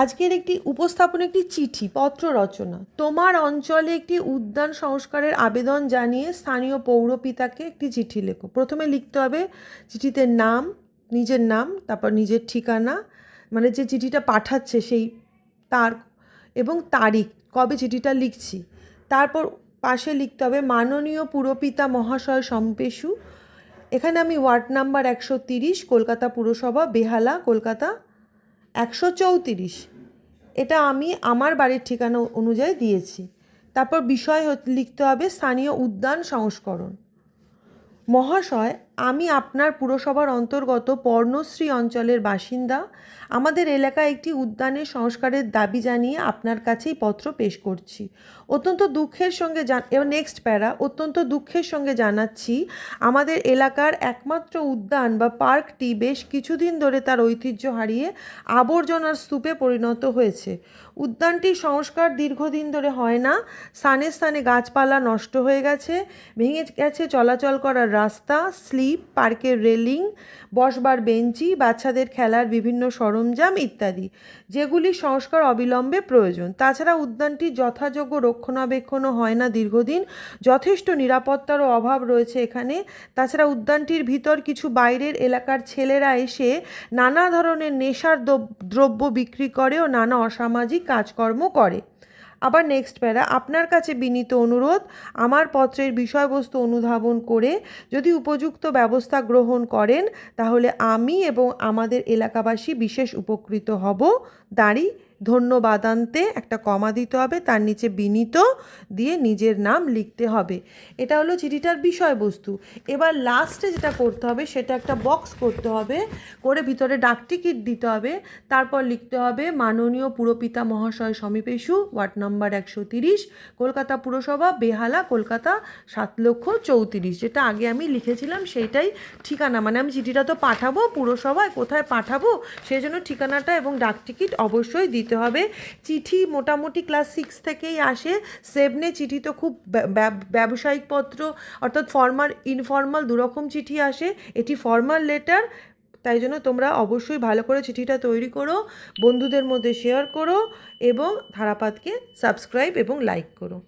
আজকের একটি উপস্থাপন একটি চিঠি, পত্র রচনা। তোমার অঞ্চলে একটি উদ্যান সংস্কারের আবেদন জানিয়ে স্থানীয় পৌরপিতাকে একটি চিঠি লেখো। প্রথমে লিখতে হবে চিঠিতে নাম, নিজের নাম, তারপর নিজের ঠিকানা মানে যে চিঠিটা পাঠাচ্ছে সেই তার, এবং তারিখ, কবে চিঠিটা লিখছি। তারপর পাশে লিখতে হবে মাননীয় পুরপিতা মহাশয় সম্পেশু। এখানে আমি ওয়ার্ড নাম্বার একশো তিরিশ, কলকাতা পুরসভা, বেহালা, কলকাতা একশো চৌত্রিশ। এটা আমি আমার বাড়ির ঠিকানা অনুযায়ী দিয়েছি। তারপর বিষয় লিখতে হবে স্থানীয় উদ্যান সংস্করণ। মহাশয় আমি আপনার পুরসভার অন্তর্গত পর্ণশ্রী অঞ্চলের বাসিন্দা। আমাদের এলাকায় একটি উদ্যানের সংস্কারের দাবি জানিয়ে আপনার কাছেই পত্র পেশ করছি। অত্যন্ত দুঃখের সঙ্গে এবার নেক্সট প্যারা, অত্যন্ত দুঃখের সঙ্গে জানাচ্ছি, আমাদের এলাকার একমাত্র উদ্যান বা পার্কটি বেশ কিছুদিন ধরে তার ঐতিহ্য হারিয়ে আবর্জনার স্তূপে পরিণত হয়েছে। উদ্যানটির সংস্কার দীর্ঘদিন ধরে হয় না, স্থানে স্থানে গাছপালা নষ্ট হয়ে গেছে, ভেঙে গেছে চলাচল করার রাস্তা, স্লিপ পার্কের রেলিং, বসবার বেঞ্চি, বাচ্চাদের খেলার বিভিন্ন সরঞ্জাম ইত্যাদি, যেগুলি সংস্কার অবিলম্বে প্রয়োজন। তাছাড়া উদ্যানটির যথাযোগ্য রক্ষণাবেক্ষণও হয় না দীর্ঘদিন। যথেষ্ট নিরাপত্তারও অভাব রয়েছে এখানে। তাছাড়া উদ্যানটির ভিতর কিছু বাইরের এলাকার ছেলেরা এসে নানা ধরনের নেশার দ্রব- দ্রব্য বিক্রি করে ও নানা অসামাজিক কাজকর্ম করে। আবার নেক্সট প্যারা আপনার কাছে বিনীত অনুরোধ, আমার পত্রের বিষয়বস্তু অনুধাবন করে যদি উপযুক্ত ব্যবস্থা গ্রহণ করেন, তাহলে আমি এবং আমাদের এলাকাবাসী বিশেষ উপকৃত হব। দাঁড়ি ধন্যবাদান্তে একটা কমা দিতে হবে, তার নিচে বিনীত দিয়ে নিজের নাম লিখতে হবে। এটা হলো চিঠিটার বিষয়বস্তু। এবার লাস্টে যেটা করতে হবে, সেটা একটা বক্স করতে হবে, করে ভিতরে ডাকটিকিট দিতে হবে, তারপর লিখতে হবে, মাননীয় পুরপিতা মহাশয় সমীপেশু ওয়ার্ড নাম্বার একশো তিরিশ, কলকাতা পুরসভা, বেহালা, কলকাতা সাত লক্ষ চৌত্রিশ। যেটা আগে আমি লিখেছিলাম, সেইটাই ঠিকানা। মানে আমি চিঠিটা তো পাঠাবো, পুরসভায় কোথায় পাঠাবো, সেই জন্য ঠিকানাটা এবং ডাকটিকিট অবশ্যই দিতে হবে। চিঠি মোটামুটি ক্লাস সিক্স থেকেই আসে। সেভনে চিঠি তো খুব ব্যা- ব্যা- ব্যবসায়িক পত্র, অর্থাৎ ফর্মাল ইনফর্মাল দুরকম চিঠি আসে। এটি ফর্মাল লেটার তাই জন্য তোমরা অবশ্যই ভালো করে চিঠিটা তৈরি করো, বন্ধুদের মধ্যে শেয়ার করো এবং ধারাপাতকে সাবস্ক্রাইব এবং লাইক করো।